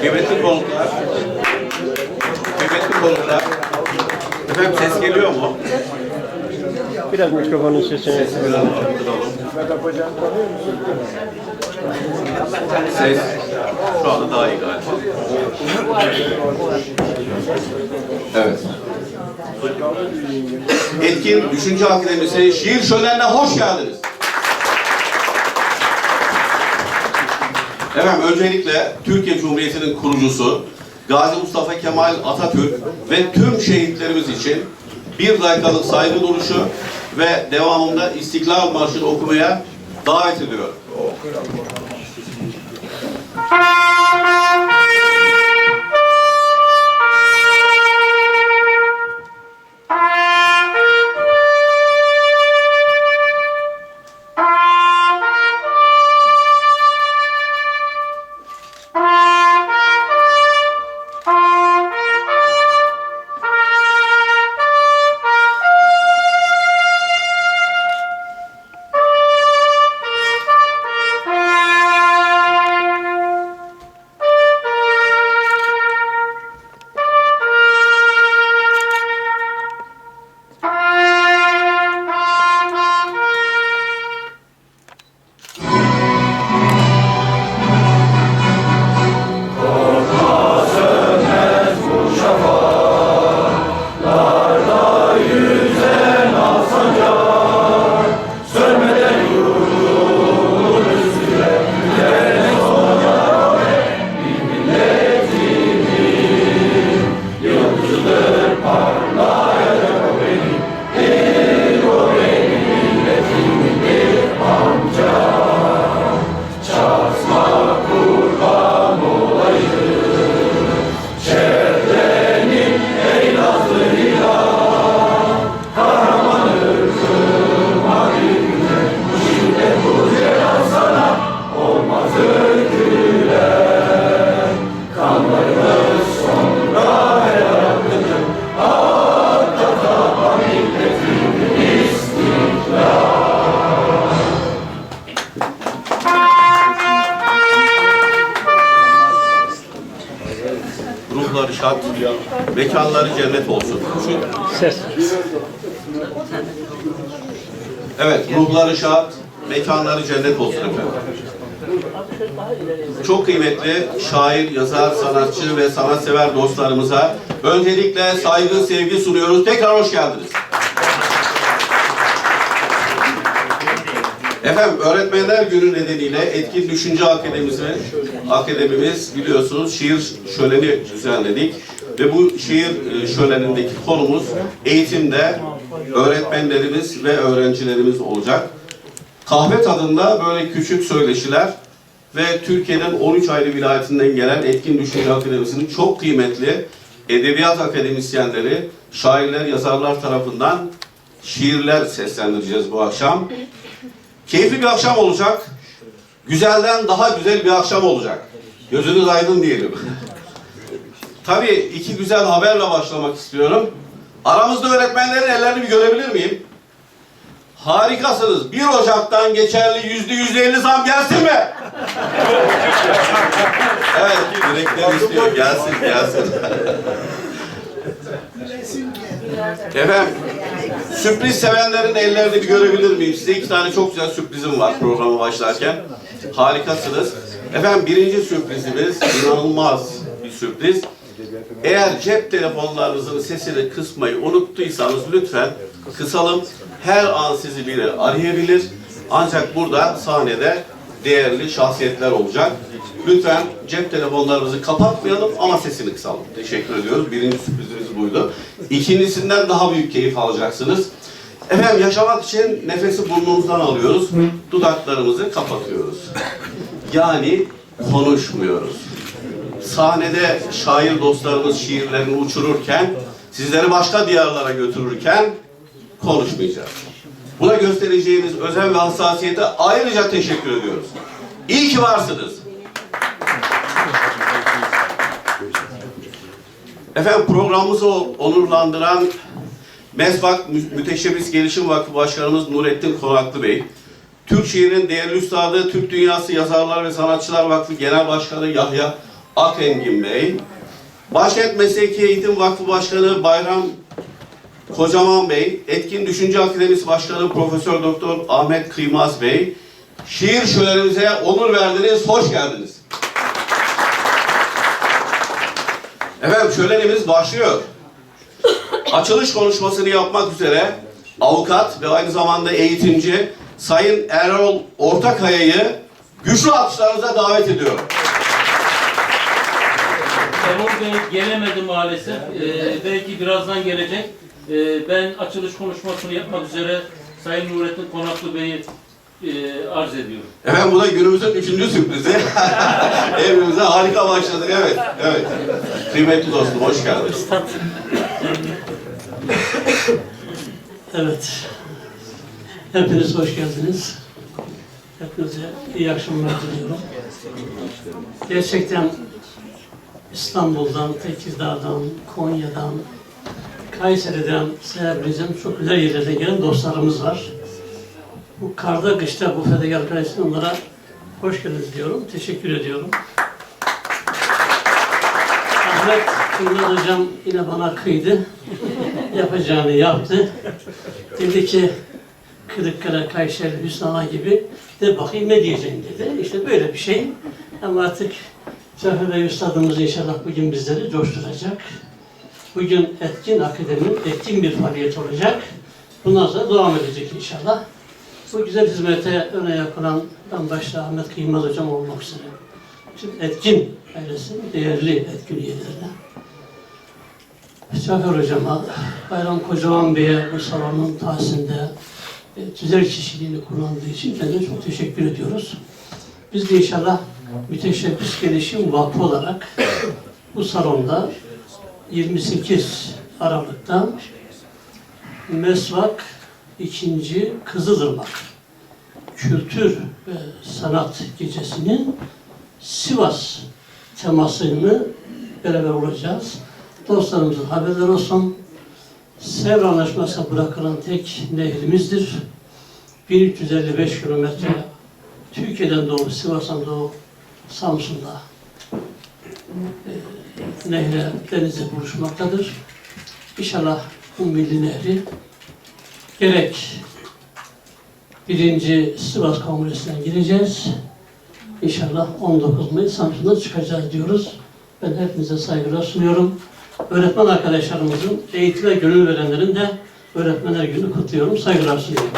Kıymetli konuklar, kıymetli konuklar, efendim ses geliyor mu? Biraz mikrofonun sesini. Biraz arttıralım. Ses şu anda daha iyi galiba. Evet. Etkin Düşünce Akademisi Şiir Şölen'e hoş geldiniz. Efendim öncelikle Türkiye Cumhuriyeti'nin kurucusu Gazi Mustafa Kemal Atatürk ve tüm şehitlerimiz için bir dakikalık saygı duruşu ve devamında İstiklal Marşı'nı okumaya davet ediyorum. Mekanları cennet olsun. Ses. Evet, ruhları şad, mekanları cennet olsun efendim. Çok kıymetli şair, yazar, sanatçı ve sanatsever dostlarımıza öncelikle saygı, sevgi sunuyoruz. Tekrar hoş geldiniz. Efendim Öğretmenler Günü nedeniyle Etkin Düşünce Akademisi, akademimiz biliyorsunuz şiir şöleni düzenledik. Ve bu şiir e, şölenindeki konumuz eğitimde öğretmenlerimiz ve öğrencilerimiz olacak. Kahve tadında böyle küçük söyleşiler ve Türkiye'nin 13 ayrı vilayetinden gelen Etkin Düşünce Akademisi'nin çok kıymetli edebiyat akademisyenleri, şairler, yazarlar tarafından şiirler seslendireceğiz bu akşam. Keyifli bir akşam olacak. Güzelden daha güzel bir akşam olacak. Gözünüz aydın diyelim. Tabii iki güzel haberle başlamak istiyorum. Aramızda öğretmenlerin ellerini bir görebilir miyim? Harikasınız. 1 Ocak'tan geçerli yüzde yüzde elli zam gelsin mi? evet, direkler istiyor. Gelsin, gelsin. Efendim, sürpriz sevenlerin ellerini bir görebilir miyim? Size iki tane çok güzel sürprizim var programa başlarken. Harikasınız. Efendim birinci sürprizimiz inanılmaz bir sürpriz. Eğer cep telefonlarınızın sesini kısmayı unuttuysanız lütfen kısalım. Her an sizi biri arayabilir. Ancak burada sahnede değerli şahsiyetler olacak. Lütfen cep telefonlarımızı kapatmayalım ama sesini kısalım. Teşekkür ediyoruz. Birinci sürprizimiz buydu. İkincisinden daha büyük keyif alacaksınız. Efendim yaşamak için nefesi burnumuzdan alıyoruz. Dudaklarımızı kapatıyoruz. Yani konuşmuyoruz. Sahnede şair dostlarımız şiirlerini uçururken, sizleri başka diyarlara götürürken konuşmayacağız. Buna göstereceğiniz özen ve hassasiyete ayrıca teşekkür ediyoruz. İyi ki varsınız. Efendim programımızı onurlandıran Mesbak Mü- Müteşebbis Gelişim Vakfı Başkanımız Nurettin Konaklı Bey, Türk şiirinin değerli üstadı, Türk Dünyası Yazarlar ve Sanatçılar Vakfı Genel Başkanı Yahya Akengin Bey, Başkent Mesleki Eğitim Vakfı Başkanı Bayram Kocaman Bey, Etkin Düşünce Akademisi Başkanı Profesör Doktor Ahmet Kıymaz Bey, şiir şölenimize onur verdiniz, hoş geldiniz. Efendim şölenimiz başlıyor. Açılış konuşmasını yapmak üzere avukat ve aynı zamanda eğitimci Sayın Erol Ortakaya'yı güçlü alkışlarınıza davet ediyorum. Erol Bey gelemedi maalesef. Ee, belki birazdan gelecek. Ee, ben açılış konuşmasını yapmak üzere Sayın Nurettin Konaklı Bey'i e, arz ediyorum. Efendim bu da günümüzün üçüncü sürprizi. Evimize harika başladık. Evet, evet. Kıymetli dostum hoş geldiniz. Evet. Hepiniz hoş geldiniz. Hepinize iyi akşamlar diliyorum. Gerçekten İstanbul'dan, Tekirdağ'dan, Konya'dan, Kayseri'den sayabileceğim çok güzel yerlerden gelen dostlarımız var. Bu karda kışta bu fedakar kalesine onlara hoş geldiniz diyorum. Teşekkür ediyorum. Ahmet Kırmızı Hocam yine bana kıydı. Yapacağını yaptı. Dedi ki Kırıkkale, Kayseri, Hüsnana gibi de bakayım ne diyeceğim dedi. İşte böyle bir şey. Ama artık Zafer Bey Üstadımız inşallah bugün bizleri coşturacak. Bugün etkin akademinin etkin bir faaliyet olacak. Bundan sonra devam edecek inşallah. Bu güzel hizmete öne yapılan ben başta Ahmet Kıymaz Hocam olmak üzere. Tüm etkin ailesinin değerli etkin üyelerine. Cafer Hocam'a, Bayram Kocaman Bey'e bu salonun tahsinde e, tüzel kişiliğini kullandığı için kendine çok teşekkür ediyoruz. Biz de inşallah Müteşebbis Gelişim Vakfı olarak bu salonda 28 Aralık'ta Mesvak 2. Kızılırmak Kültür ve Sanat Gecesi'nin Sivas temasını beraber olacağız. Dostlarımızın haberler olsun. Sevr Anlaşması bırakılan tek nehrimizdir. 1355 kilometre Türkiye'den doğu, Sivas'tan doğu, Samsun'da e, nehre, denize buluşmaktadır. İnşallah bu milli nehri gerek birinci Sivas Kongresi'ne gireceğiz. İnşallah 19 Mayıs Samsun'da çıkacağız diyoruz. Ben hepinize saygılar sunuyorum. Öğretmen arkadaşlarımızın eğitime gönül verenlerin de Öğretmenler Günü kutluyorum. Saygılar sunuyorum.